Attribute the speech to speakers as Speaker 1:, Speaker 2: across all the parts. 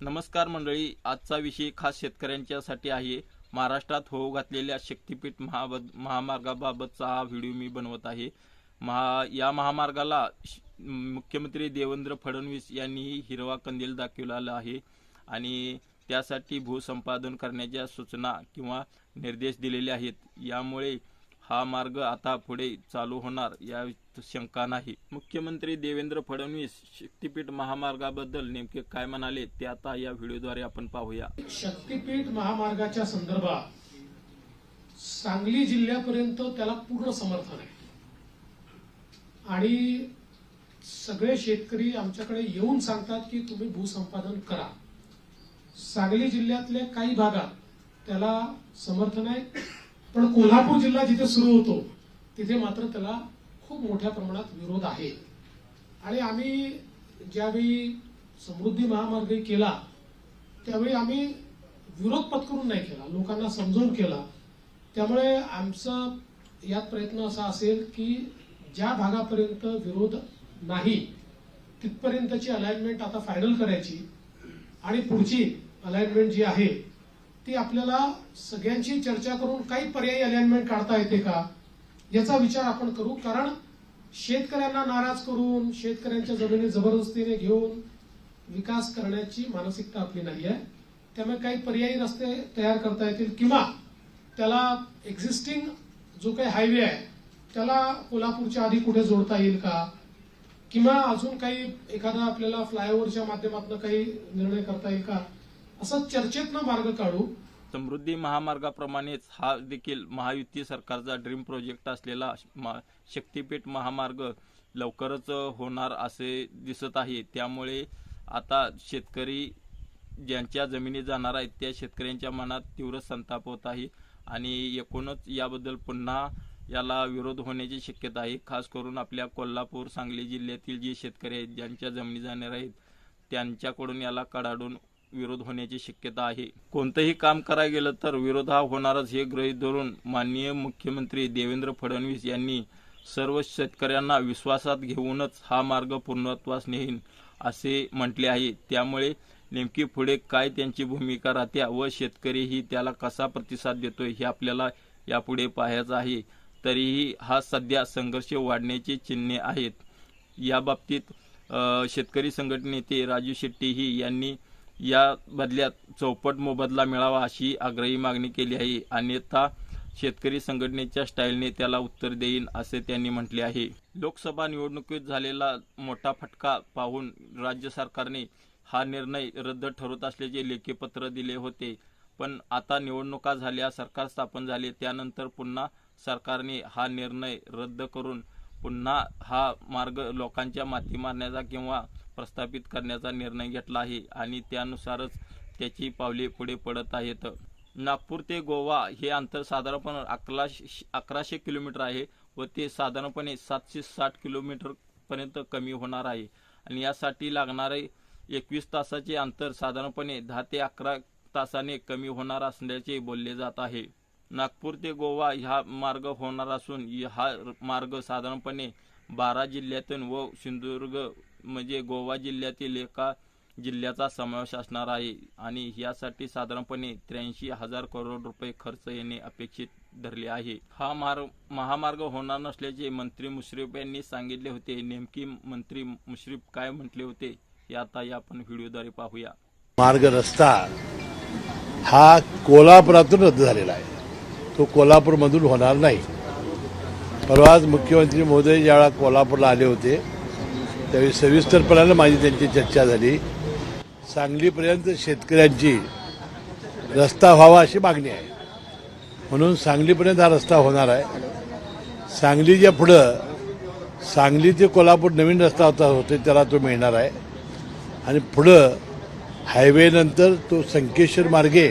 Speaker 1: नमस्कार मंडळी आजचा विषय खास शेतकऱ्यांच्यासाठी आहे. महाराष्ट्रात होऊ घातलेल्या शक्तीपीठ महाबद महामार्गाबाबतचा हा व्हिडिओ मी बनवत आहे. महा या महामार्गाला श- मुख्यमंत्री देवेंद्र फडणवीस यांनी हिरवा कंदील दाखवलेला आहे आणि त्यासाठी भूसंपादन करण्याच्या सूचना किंवा निर्देश दिलेले आहेत. यामुळे हा मार्ग आता पुढे चालू होणार. या शंका नाही. मुख्यमंत्री देवेंद्र फडणवीस शक्तीपीठ महामार्गाबद्दल नेमके काय म्हणाले ते आता या व्हिडिओद्वारे आपण पाहूया.
Speaker 2: शक्तीपीठ महामार्गाच्या संदर्भात सांगली जिल्ह्यापर्यंत त्याला पूर्ण समर्थन आहे. आणि सगळे शेतकरी आमच्याकडे येऊन सांगतात की तुम्ही भूसंपादन करा. सांगली जिल्ह्यातल्या काही भागात त्याला समर्थन आहे. पण कोल्हापूर जिल्हा जिथे सुरू होतो तिथे मात्र त्याला खूप मोठ्या प्रमाणात विरोध आहे. आणि आम्ही ज्यावेळी समृद्धी महामार्ग केला त्यावेळी आम्ही विरोध पत्करून नाही केला लोकांना समजून केला. त्यामुळे आमचा यात प्रयत्न असा असेल की ज्या भागापर्यंत विरोध नाही तिथपर्यंतची अलाइनमेंट आता फायनल करायची आणि पुढची अलाइनमेंट जी आहे ती आपल्याला सगळ्यांची चर्चा करून काही पर्यायी अलाइनमेंट काढता येते का? याचा विचार आपण करू कारण शेतकऱ्यांना नाराज करून शेतकऱ्यांच्या जमिनी जबरदस्तीने घेऊन विकास करण्याची मानसिकता आपली नाही आहे. त्यामुळे काही पर्यायी रस्ते तयार करता येतील किंवा त्याला एक्झिस्टिंग जो काही हायवे आहे त्याला कोल्हापूरच्या आधी कुठे जोडता येईल का? किंवा अजून काही एखादा आपल्याला फ्लायओव्हरच्या माध्यमातून काही निर्णय करता येईल का? असं चर्चेतनं मार्ग काढू.
Speaker 1: समृद्धी महामार्गाप्रमाणेच हा देखील महायुती सरकारचा ड्रीम प्रोजेक्ट असलेला शक्तीपीठ महामार्ग लवकरच होणार असे दिसत आहे. त्यामुळे आता शेतकरी ज्यांच्या जमिनी जाणार आहेत त्या शेतकऱ्यांच्या मनात तीव्र संताप होत आहे आणि एकूणच याबद्दल पुन्हा याला विरोध होण्याची शक्यता आहे. खास करून आपल्या कोल्हापूर सांगली जिल्ह्यातील जे शेतकरी आहेत ज्यांच्या जमिनी जाणार आहेत त्यांच्याकडून याला कडाडून विरोध होण्याची शक्यता आहे. कोणतंही काम करायला गेलं तर विरोध हा होणारच हे गृहीत धरून माननीय मुख्यमंत्री देवेंद्र फडणवीस यांनी सर्व शेतकऱ्यांना विश्वासात घेऊनच हा मार्ग पूर्णत्वास नेईन असे म्हटले आहे. त्यामुळे नेमकी पुढे काय त्यांची भूमिका राहते व शेतकरीही त्याला कसा प्रतिसाद देतोय हे आपल्याला यापुढे पाहायचं आहे. तरीही हा सध्या संघर्ष वाढण्याची चिन्हे आहेत. या बाबतीत शेतकरी संघटनेते राजू शेट्टीही यांनी या बदल्यात चौपट मोबदला मिळावा अशी आग्रही मागणी केली आहे. अन्यथा शेतकरी संघटनेच्या स्टाईलने त्याला उत्तर देईन असे त्यांनी म्हटले आहे. लोकसभा निवडणुकीत झालेला मोठा फटका पाहून राज्य सरकारने हा निर्णय रद्द ठरवत असल्याचे लेखीपत्र दिले होते. पण आता निवडणुका झाल्या सरकार स्थापन झाले त्यानंतर पुन्हा सरकारने हा निर्णय रद्द करून पुन्हा हा मार्ग लोकांच्या माती मारण्याचा किंवा प्रस्थापित करण्याचा निर्णय घेतला आहे आणि त्यानुसारच त्याची पावले पुढे पडत आहेत. नागपूर ते गोवा हे अंतर साधारणपणे अकराशे अकराशे किलोमीटर आहे व ते साधारणपणे सातशे साठ किलोमीटरपर्यंत कमी होणार आहे. आणि यासाठी लागणारे एकवीस तासाचे अंतर साधारणपणे दहा ते अकरा तासाने कमी होणार असल्याचे बोलले जात आहे. नागपूर ते गोवा हा मार्ग होणार असून हा मार्ग साधारणपणे बारा जिल्ह्यातून व सिंधुदुर्ग म्हणजे गोवा जिल्ह्यातील एका जिल्ह्याचा समावेश असणार आहे. आणि यासाठी साधारणपणे त्र्याऐंशी हजार करोड रुपये खर्च येणे अपेक्षित धरले आहे. हा मार्ग महामार्ग होणार नसल्याचे मंत्री मुश्रीफ यांनी सांगितले होते. नेमकी मंत्री मुश्रीफ काय म्हटले होते हे आता या आपण व्हिडिओद्वारे पाहूया.
Speaker 3: मार्ग रस्ता हा कोल्हापुरातून रद्द झालेला आहे. तो कोल्हापूरमधून होणार नाही. परवाच मुख्यमंत्री मोदी ज्यावेळा कोल्हापूरला आले होते त्यावेळी सविस्तरपणानं माझी त्यांची चर्चा झाली. सांगलीपर्यंत शेतकऱ्यांची रस्ता व्हावा अशी मागणी आहे. म्हणून सांगलीपर्यंत हा रस्ता होणार आहे. सांगलीच्या पुढं सांगली ते कोल्हापूर नवीन रस्ता होता होते त्याला तो मिळणार आहे. आणि पुढं हायवेनंतर तो संकेश्वर मार्गे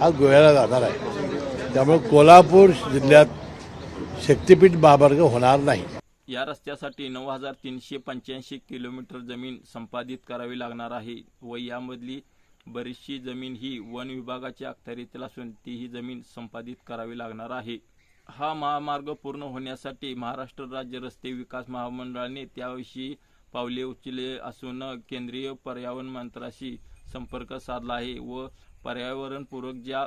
Speaker 3: हा गोव्याला जाणार आहे. त्यामुळे कोल्हापूर जिल्ह्यात शक्तिपीठ महामार्ग होणार नाही.
Speaker 1: या रस्त्यासाठी नऊ हजार तीनशे पंच्याऐंशी किलोमीटर जमीन संपादित करावी लागणार आहे व यामधली बरीचशी जमीन ही वन विभागाच्या अखत्यारीतील असून तीही जमीन संपादित करावी लागणार आहे. हा महामार्ग पूर्ण होण्यासाठी महाराष्ट्र राज्य रस्ते विकास महामंडळाने त्याविषयी पावले उचलले असून केंद्रीय पर्यावरण मंत्र्याशी संपर्क साधला आहे व पर्यावरणपूरक ज्या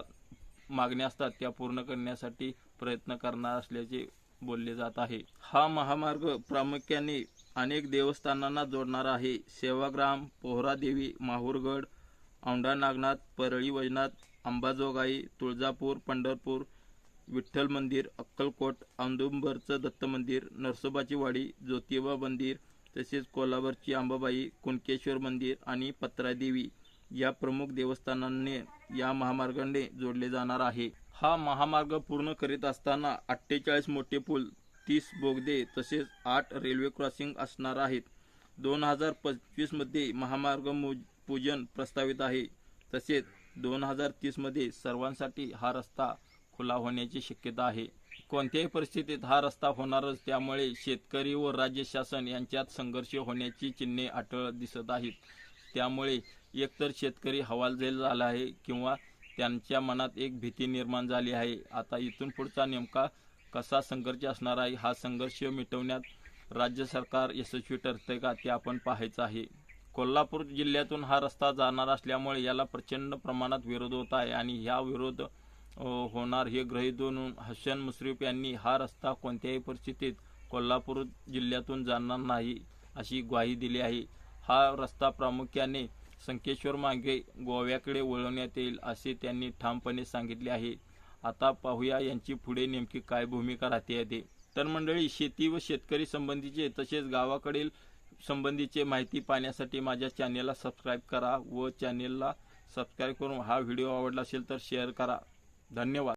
Speaker 1: मागण्या असतात त्या पूर्ण करण्यासाठी प्रयत्न करणार असल्याचे बोलले जात आहे. हा महामार्ग प्रामुख्याने अनेक देवस्थानांना जोडणारा आहे. सेवाग्राम पोहरादेवी माहूरगड औंढा नागनाथ परळी वैजनाथ अंबाजोगाई तुळजापूर पंढरपूर विठ्ठल मंदिर अक्कलकोट औदुंबरचं दत्त मंदिर नरसोबाची वाडी ज्योतिबा मंदिर तसेच कोल्हापूरची अंबाबाई कुणकेश्वर मंदिर आणि पत्रादेवी या प्रमुख देवस्थानांनी या महामार्गाने जोडले जाणार आहे. हा महामार्ग पूर्ण करीत असताना अठ्ठेचाळीस मोठे पूल तीस बोगदे तसेच आठ रेल्वे क्रॉसिंग असणार आहेत. दोन हजार पंचवीसमध्ये महामार्ग पूजन प्रस्तावित आहे. तसेच दोन हजार तीसमध्ये सर्वांसाठी हा रस्ता खुला होण्याची शक्यता आहे. कोणत्याही परिस्थितीत हा रस्ता होणारच त्यामुळे शेतकरी व राज्य शासन यांच्यात संघर्ष होण्याची चिन्हे आटळ दिसत आहेत. त्यामुळे एकतर शेतकरी हवालदिल झाला आहे किंवा त्यांच्या मनात एक भीती निर्माण झाली आहे. आता इथून पुढचा नेमका कसा संघर्ष असणार आहे हा संघर्ष मिटवण्यात राज्य सरकार यशस्वी ठरते का ते आपण पाहायचं आहे. कोल्हापूर जिल्ह्यातून हा रस्ता जाणार असल्यामुळे याला प्रचंड प्रमाणात विरोध होत आहे आणि ह्या विरोध होणार हे गृहीत धरून हसन मुश्रीफ यांनी हा रस्ता कोणत्याही परिस्थितीत कोल्हापूर जिल्ह्यातून जाणार नाही अशी ग्वाही दिली आहे. हा रस्ता प्रामुख्याने संकेश्वर मागे गोव्याकडे वळवण्यात येईल असे त्यांनी ठामपणे सांगितले आहे. आता पाहूया यांची पुढे नेमकी काय भूमिका राहते आहे तर मंडळी शेती व शेतकरी संबंधीचे तसेच गावाकडील संबंधीचे माहिती पाहण्यासाठी माझ्या चॅनेलला सबस्क्राईब करा व चॅनेलला सबस्क्राईब करून हा व्हिडिओ आवडला असेल तर शेअर करा. धन्यवाद.